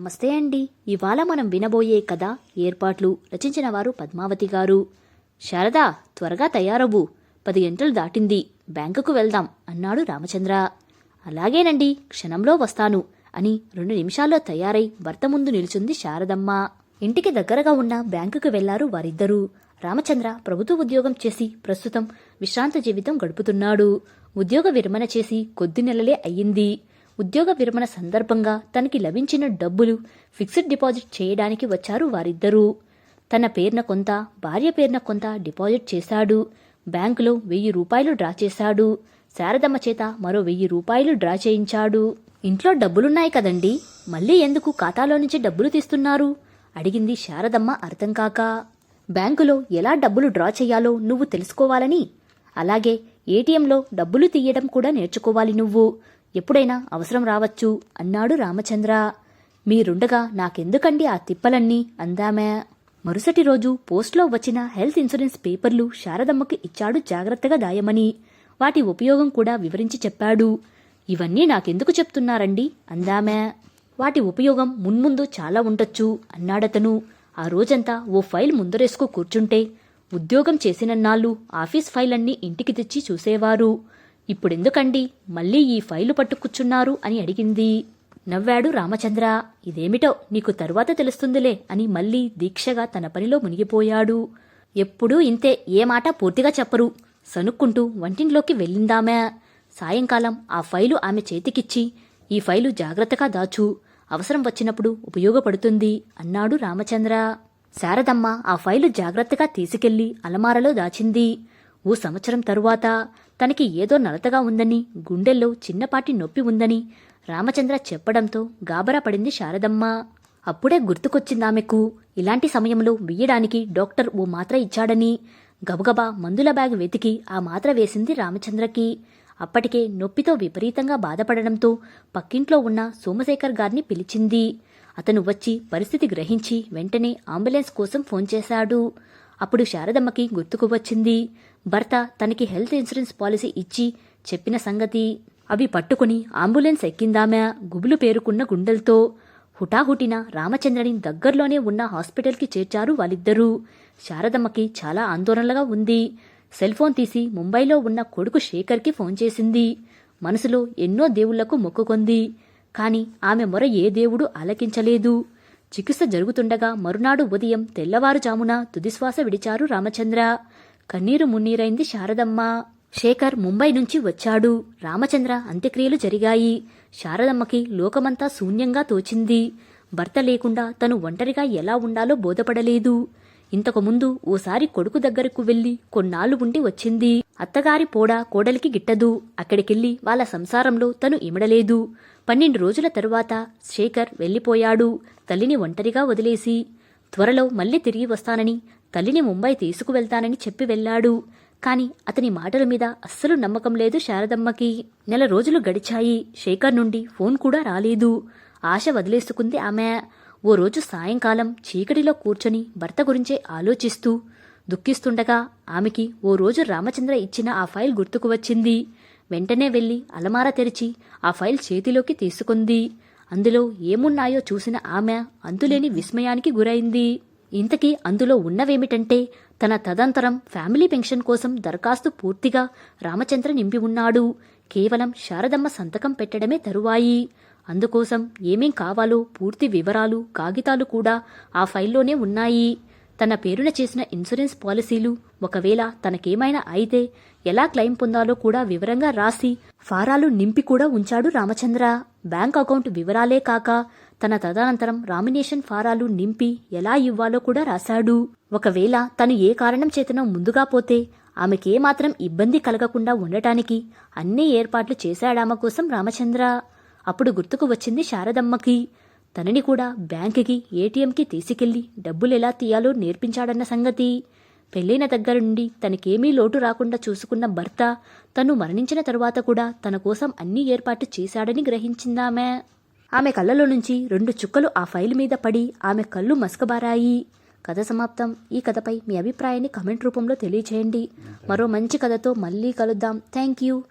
నమస్తే అండి. ఇవాళ మనం వినబోయే కథ ఏర్పాట్లు రచించిన వారు పద్మావతి గారు. శారదా త్వరగా తయారవ్వు పది గంటలు దాటింది. బ్యాంకుకు వెళ్దాం అన్నాడు రామచంద్ర. అలాగేనండి క్షణంలో వస్తాను అని రెండు నిమిషాల్లో తయారై భర్త ముందు నిలుచుంది శారదమ్మ. ఇంటికి దగ్గరగా ఉన్న బ్యాంకుకు వెళ్ళారు వారిద్దరూ. రామచంద్ర ప్రభుత్వ ఉద్యోగం చేసి ప్రస్తుతం విశ్రాంత జీవితం గడుపుతున్నాడు. ఉద్యోగ విరమణ చేసి కొద్ది నెలలే అయ్యింది. ఉద్యోగ విరమణ సందర్భంగా తనకి లభించిన డబ్బులు ఫిక్స్డ్ డిపాజిట్ చేయడానికి వచ్చారు వారిద్దరూ. తన పేరున కొంత భార్య పేరున కొంత డిపాజిట్ చేశాడు. బ్యాంకులో వెయ్యి రూపాయలు డ్రా చేశాడు. శారదమ్మ చేత మరో వెయ్యి రూపాయలు డ్రా చేయించాడు. ఇంట్లో డబ్బులున్నాయి కదండి మళ్ళీ ఎందుకు ఖాతాలో నుంచి డబ్బులు తీస్తున్నారు? అడిగింది శారదమ్మ అర్థం కాక. బ్యాంకులో ఎలా డబ్బులు డ్రా చేయాలో నువ్వు తెలుసుకోవాలని? అలాగే ఏటీఎంలో డబ్బులు తీయడం కూడా నేర్చుకోవాలి నువ్వు. ఎప్పుడైనా అవసరం రావచ్చు అన్నాడు రామచంద్ర. మీరుండగా నాకెందుకండి ఆ తిప్పలన్నీ అందామే. మరుసటి రోజు పోస్ట్లో వచ్చిన హెల్త్ ఇన్సూరెన్స్ పేపర్లు శారదమ్మకి ఇచ్చాడు జాగ్రత్తగా దాయమని. వాటి ఉపయోగం కూడా వివరించి చెప్పాడు. ఇవన్నీ నాకెందుకు చెప్తున్నారండి అందామే. వాటి ఉపయోగం మున్ముందు చాలా ఉండొచ్చు అన్నాడతను. ఆ రోజంతా ఓ ఫైల్ ముందరేసుకు కూర్చుంటే ఉద్యోగం చేసినన్నాళ్ళు ఆఫీస్ ఫైల్ అన్నీ ఇంటికి తెచ్చి చూసేవారు. ఇప్పుడెందుకండి? మళ్ళీ ఈ ఫైలు పట్టుకుచ్చున్నారు అని అడిగింది. నవ్వాడు రామచంద్ర ఇదేమిటో నీకు తరువాత తెలుస్తుందిలే అని మళ్ళీ దీక్షగా తన పనిలో మునిగిపోయాడు. ఎప్పుడూ ఇంతే ఏ మాట పూర్తిగా చెప్పరు. సనుక్కుంటూ వంటింట్లోకి వెళ్ళిందామే. సాయంకాలం ఆ ఫైలు ఆమె చేతికిచ్చి ఈ ఫైలు జాగ్రత్తగా దాచు. అవసరం వచ్చినప్పుడు ఉపయోగపడుతుంది అన్నాడు రామచంద్ర. శారదమ్మ ఆ ఫైలు జాగ్రత్తగా తీసుకెళ్ళి అలమారలో దాచింది. ఓ సంవత్సరం తరువాత తనకి ఏదో నలతగా ఉందని గుండెల్లో చిన్నపాటి నొప్పి ఉందని రామచంద్ర చెప్పడంతో గాబరా పడింది శారదమ్మ. అప్పుడే గుర్తుకొచ్చిందామెకు ఇలాంటి సమయంలో వెయ్యడానికి డాక్టర్ ఓ మాత్ర ఇచ్చాడని. గబగబా మందుల బ్యాగ్ వెతికి ఆ మాత్ర వేసింది రామచంద్రకి. అప్పటికే నొప్పితో విపరీతంగా బాధపడడంతో పక్కింట్లో ఉన్న సోమశేఖర్ గారిని పిలిచింది. అతను వచ్చి పరిస్థితి గ్రహించి వెంటనే అంబులెన్స్ కోసం ఫోన్ చేశాడు. అప్పుడు శారదమ్మకి గుర్తుకు వచ్చింది. భర్త తనకి హెల్త్ ఇన్సూరెన్స్ పాలసీ ఇచ్చి చెప్పిన సంగతి. అవి పట్టుకుని అంబులెన్స్ ఎక్కిందామె గుబులు పేరుకున్న గుండెలతో. హుటాహుటిన రామచంద్రని దగ్గర్లోనే ఉన్న హాస్పిటల్కి చేర్చారు వాళ్ళిద్దరూ. శారదమ్మకి చాలా ఆందోళనగా ఉంది. సెల్ ఫోన్ తీసి ముంబైలో ఉన్న కొడుకు శేఖర్కి ఫోన్ చేసింది. మనసులో ఎన్నో దేవుళ్ళకు మొక్కుకొంది. కాని ఆమె మొర ఏ దేవుడు ఆలకించలేదు. చికిత్స జరుగుతుండగా మరునాడు ఉదయం తెల్లవారుజామున తుదిశ్వాస విడిచారు రామచంద్ర. కన్నీరు మున్నీరైంది శారదమ్మ. శేఖర్ ముంబై నుంచి వచ్చాడు. రామచంద్ర అంత్యక్రియలు జరిగాయి. శారదమ్మకి లోకమంతా శూన్యంగా తోచింది. భర్త లేకుండా తను ఒంటరిగా ఎలా ఉండాలో బోధపడలేదు. ఇంతకుముందు ఓసారి కొడుకు దగ్గరకు వెళ్ళి కొన్నాళ్ళు ఉండి వచ్చింది. అత్తగారి పోడ కోడలికి గిట్టదు. అక్కడికెళ్ళి వాళ్ళ సంసారంలో తను ఇమడలేదు. పన్నెండు రోజుల తరువాత శేఖర్ వెళ్ళిపోయాడు తల్లిని ఒంటరిగా వదిలేసి త్వరలో మళ్ళీ తిరిగి వస్తానని తల్లిని ముంబై తీసుకువెళ్తానని చెప్పి వెళ్ళాడు. కాని అతని మాటల మీద అస్సలు నమ్మకం లేదు శారదమ్మకి. నెల రోజులు గడిచాయి. శేఖర్ నుండి ఫోన్ కూడా రాలేదు. ఆశ వదిలేసుకుంది ఆమె. ఓ రోజు సాయంకాలం చీకటిలో కూర్చొని భర్త గురించే ఆలోచిస్తూ దుఃఖిస్తుండగా ఆమెకి ఓ రోజు రామచంద్ర ఇచ్చిన ఆ ఫైల్ గుర్తుకు వచ్చింది. వెంటనే వెళ్ళి అలమార తెరిచి ఆ ఫైల్ చేతిలోకి తీసుకుంది. అందులో ఏమున్నాయో చూసిన ఆమె అంతులేని విస్మయానికి గురైంది. ఇంతకీ అందులో ఉన్నవేమిటంటే తన తదంతరం ఫ్యామిలీ పెన్షన్ కోసం దరఖాస్తు పూర్తిగా రామచంద్ర నింపి ఉన్నాడు. కేవలం శారదమ్మ సంతకం పెట్టడమే తరువాయి. అందుకోసం ఏమేం కావాలో పూర్తి వివరాలు కాగితాలు కూడా ఆ ఫైల్లోనే ఉన్నాయి. తన పేరున చేసిన ఇన్సూరెన్స్ పాలసీలు ఒకవేళ తనకేమైనా అయితే ఎలా క్లెయిమ్ పొందాలో కూడా వివరంగా రాసి ఫారాలు నింపి కూడా ఉంచాడు రామచంద్ర. బ్యాంక్ అకౌంట్ వివరాలే కాక తన తదనంతరం రామినేషన్ ఫారాలు నింపి ఎలా ఇవ్వాలో కూడా రాశాడు. ఒకవేళ తను ఏ కారణం చేతనో ముందుగా పోతే ఆమెకేమాత్రం ఇబ్బంది కలగకుండా ఉండటానికి అన్ని ఏర్పాట్లు చేశాడామ కోసం రామచంద్ర. అప్పుడు గుర్తుకు వచ్చింది శారదమ్మకి. తనని కూడా బ్యాంకుకి ఏటీఎంకి తీసుకెళ్ళి డబ్బులు ఎలా తీయాలో నేర్పించాడన్న సంగతి. పెళ్ళైన దగ్గర నుండి తనకేమీ లోటు రాకుండా చూసుకున్న భర్త తను మరణించిన తరువాత కూడా తన కోసం అన్ని ఏర్పాట్లు చేశాడని గ్రహించిందామె. ఆమె కళ్ళలో నుంచి రెండు చుక్కలు ఆ ఫైల్ మీద పడి ఆమె కళ్ళు మసకబారాయి. కథ సమాప్తం. ఈ కథపై మీ అభిప్రాయాన్ని కమెంట్ రూపంలో తెలియచేయండి. మరో మంచి కథతో మళ్ళీ కలుద్దాం. Thank you.